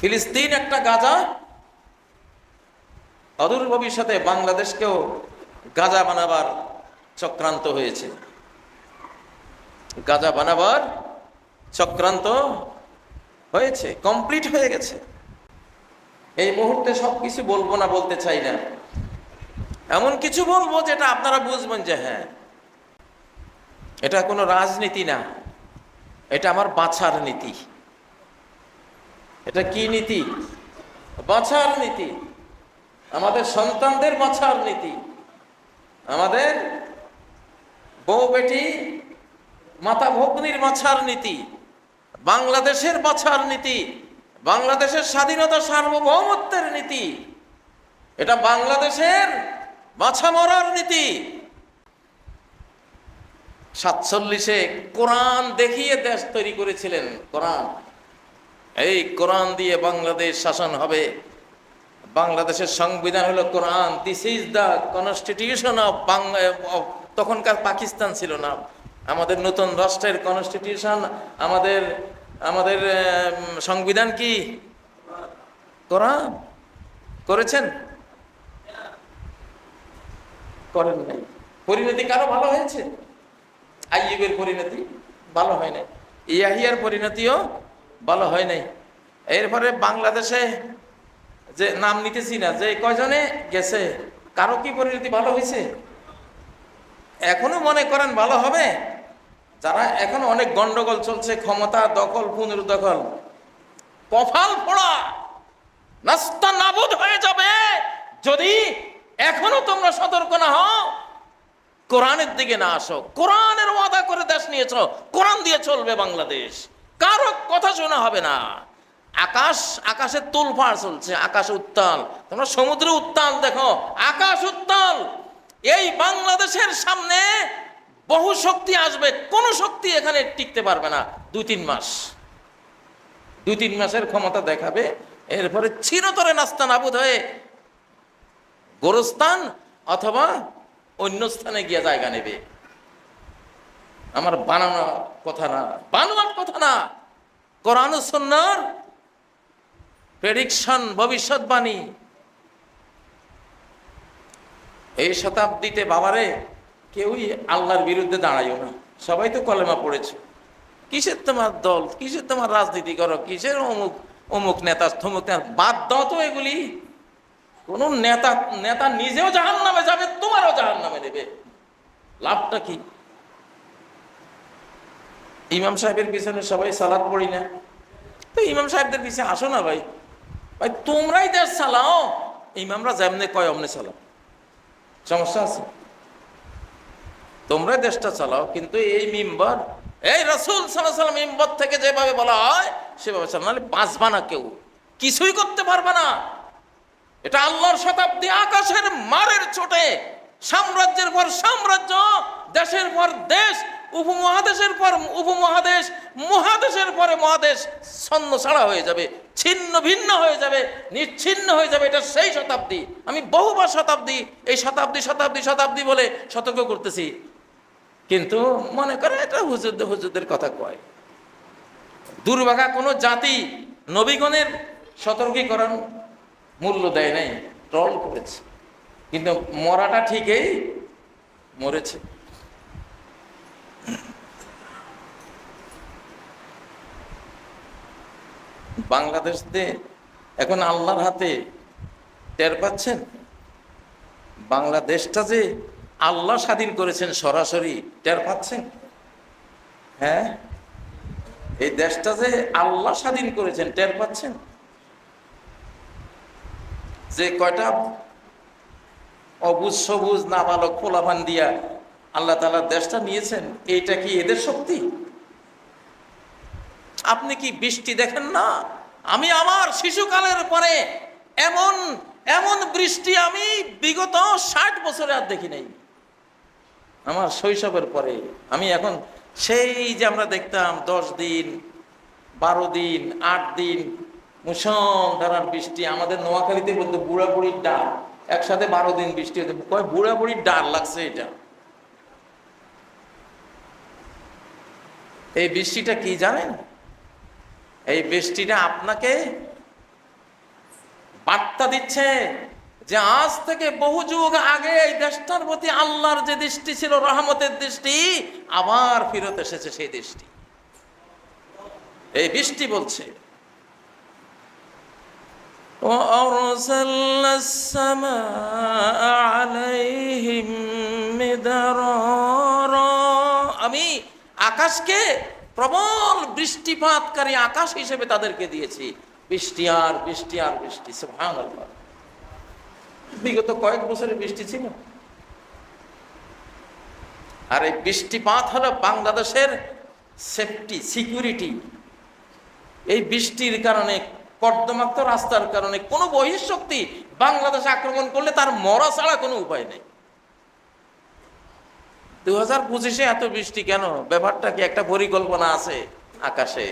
ফিলিস্তিন একটা গাজা, অদূর ভবিষ্যতে বাংলাদেশকেও গাজা বানাবার চক্রান্ত হয়েছে। গাজা বানাবার চক্রান্ত হয়েছে, কমপ্লিট হয়ে গেছে। এই মুহূর্তে সব কিছু বলব না, বলতে চাই না। এমন কিছু বলব যেটা আপনারা বুঝবেন যে হ্যাঁ এটা কোনো রাজনীতি না, এটা আমার বাছার নীতি। এটা কি নীতি? বাছার নীতি। আমাদের সন্তানদের বাছার নীতি। আমাদের বউ বেটি, মাতা ভগ্নির বাছার নীতি। বাংলাদেশের বাছার নীতি। বাংলাদেশের স্বাধীনতা সার্বভৌমত্বের নীতি। এটা বাংলাদেশের বাছা মরার নীতি। সাতচল্লিশে কোরআন দেখিয়ে দেশ তৈরি করেছিলেন। কোরআন। এই কোরআন দিয়ে বাংলাদেশ শাসন হবে। বাংলাদেশের সংবিধান হলো কোরআন। This is the constitution of Bangla তখনকার পাকিস্তান ছিল না। আমাদের নতুন রাষ্ট্রের কনস্টিটিউশন আমাদের আমাদের সংবিধান কি? কোরআন। করেছেন? করেন নাই। পরিণতি কারও ভালো হয়েছে? আইয়ুবের পরিণতি ভালো হয় নাই। ইয়াহিয়ার পরিণতিও ভালো হয় নাই। এরপরে বাংলাদেশে যে নাম নিতেছি না, যে কয়জনে গেছে, কারও কি পরিণতি ভালো হয়েছে? এখনও মনে করেন ভালো হবে? যারা এখন অনেক গন্ডগোল চলছে, ক্ষমতা দখল পুনর্দখল কফাল ফোড়া, নাস্তা নাবুদ হয়ে যাবে। যদি এখনও তোমরা সতর্ক না হও, কোরআনের দিকে না আসো, কোরআনের ওয়াদা করে দেশ নিয়েছ, কোরআন দিয়ে চলবে বাংলাদেশ। কারও কথা শোনা হবে না। আকাশ আকাশে তুলফাড় চলছে, আকাশ উত্তাল। তোমরা সমুদ্র উত্তাল দেখো, আকাশ উত্তাল। এই বাংলাদেশের সামনে বহু শক্তি আসবে, কোন শক্তি এখানে টিকতে পারবে না, দুই তিন মাস। দুই তিন মাসের ক্ষমতা দেখাবে, এরপরে চিরতরে নাস্তা নাবুদ হয়ে গোরস্থান অথবা অন্য স্থানে গিয়ে জায়গা নেবে। আমার বানানোর কথা না বানোয়ার কথা না। কোরআন সন্ন্যার প্রেডিকশন ভবিষ্যৎবাণী। এই শতাব্দীতে বাবারে, কেউই আল্লাহর বিরুদ্ধে দাঁড়াইও না। সবাই তো কলেমা পড়েছে। কিসের তোমার দল? কিসের তোমার রাজনীতি করো? কিসের অমুক অমুক নেতা থমুক নেতা বাদ দাও তো এগুলি। কোন নেতা নেতা নিজেও জাহান নামে যাবে, তোমারও জাহান নামে দেবে। লাভটা কি? ইমাম সাহেবের পিছনে সবাই সালাদ পড়ি না। তো ইমাম সাহেবদের পিছনে আসো না ভাই। ভাই, তোমরাই দেশ চালাও ইমামরা যেমনে কয়, অমনে চালাও সমস্যা আছে? তোমরাই দেশটা চালাও, কিন্তু এই মিম্বর, এই রসুল সাল্লাম মিম্বর থেকে যেভাবে বলা হয়, সেভাবে চালাও। নাহলে বাঁচবা না কেউ। কিছুই করতে পারবে না। এটা আল্লাহর শতাব্দী আকাশের মারের চোটে। সাম্রাজ্যের পর সাম্রাজ্য, দেশের পর দেশ উপমহাদেশের পর উপমহাদেশ, মহাদেশের পরে মহাদেশ ছন্ন ছাড়া হয়ে যাবে, ছিন্ন ভিন্ন হয়ে যাবে, নিচ্ছিন্ন হয়ে যাবে, এটা সেই শতাব্দী। আমি বহুবার শতাব্দী, এই শতাব্দী শতাব্দী শতাব্দী বলে সতর্ক করতেছি। কিন্তু মনে করে এটা হুজুর হুজুরদের কথা কয়। দুর্ভাগা কোনো জাতি নবীগণের সতর্কীকরণ মূল্য দেয় নাই, ট্রল করেছে। কিন্তু মরাটা ঠিকই মরেছে। বাংলাদেশে এখন আল্লাহর হাতে টের পাচ্ছেন? বাংলাদেশটা যে আল্লাহ স্বাধীন করেছেন সরাসরি টের পাচ্ছেন? হ্যাঁ? এই দেশটা যে আল্লাহ স্বাধীন করেছেন টের পাচ্ছেন? যে কয়টা অবুজ সবুজ নাবালক পোলাপান দিয়া আল্লাহ তালার দেশটা নিয়েছেন, এইটা কি এদের শক্তি? আপনি কি বৃষ্টি দেখেন না? আমি আমার শিশুকালের পরে এমন এমন বৃষ্টি আমি বিগত ষাট বছরে আর দেখি নাই। আমার শৈশবের পরে আমি এখন সেই যে আমরা দেখতাম দশ দিন, বারো দিন, আট দিন মুসলধারার বৃষ্টি, আমাদের নোয়াখালীতে বলতো বুড়া বুড়ির ডাল, একসাথে বারো দিন বৃষ্টি হতে কয় বুড়া বুড়ির ডাল লাগছে এটা? এই বৃষ্টিটা কি জানেন? এই বৃষ্টিটা আপনাকে বার্তা দিচ্ছে যে আজ থেকে বহু যুগ আগে এই দেশটার প্রতি আল্লাহর যে দৃষ্টি ছিল রহমতের দৃষ্টি আবার ফেরত এসেছে সেই দৃষ্টি এই বৃষ্টি বলছে وأرسلنا السماء عليهم مدرارا আমি আকাশকে প্রবল বৃষ্টিপাতকারী আকাশ হিসেবে তাদেরকে দিয়েছি। বৃষ্টি আর বৃষ্টি আর বৃষ্টি বিগত কয়েক বছরে বৃষ্টি ছিল। আর এই বৃষ্টিপাত হলো বাংলাদেশের সেফটি সিকিউরিটি এই বৃষ্টির কারণে, কর্দমাক্ত রাস্তার কারণে কোনো বহিঃশক্তি বাংলাদেশ আক্রমণ করলে তার মরা ছাড়া কোনো উপায় নেই। দু হাজার পঁচিশে এত বৃষ্টি কেন? ব্যাপারটা কি একটা পরিকল্পনা আছে আকাশে?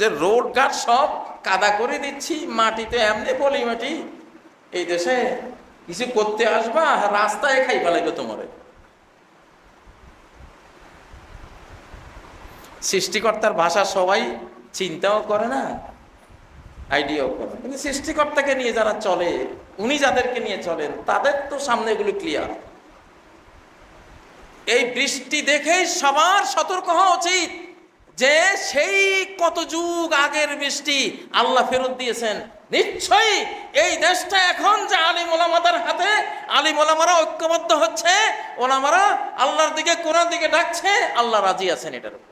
যে রোড ঘাট সব কাদা করে দিচ্ছি, মাটিতে এমনি পলি মাটি এই দেশে কিছু করতে আসবা, রাস্তায় খাই ফেলাইবে তোমারে। সৃষ্টিকর্তার ভাষা সবাই চিন্তাও করে না, আইডিয়াও করে কিন্তু সৃষ্টিকর্তাকে নিয়ে যারা চলে, উনি যাদেরকে নিয়ে চলেন, তাদের তো সামনে এগুলো ক্লিয়ার এই বৃষ্টি দেখেই সবার সতর্ক হওয়া উচিত যে সেই কত যুগ আগের বৃষ্টি আল্লাহ ফেরত দিয়েছেন। নিশ্চয়ই এই দেশটা এখন যে আলিম ওলামাদের হাতে, আলিম ওলামারা ঐক্যবদ্ধ হচ্ছে, ওলামারা আল্লাহর দিকে কোরআন দিকে ডাকছে, আল্লাহ রাজি আছেন এটার উপর।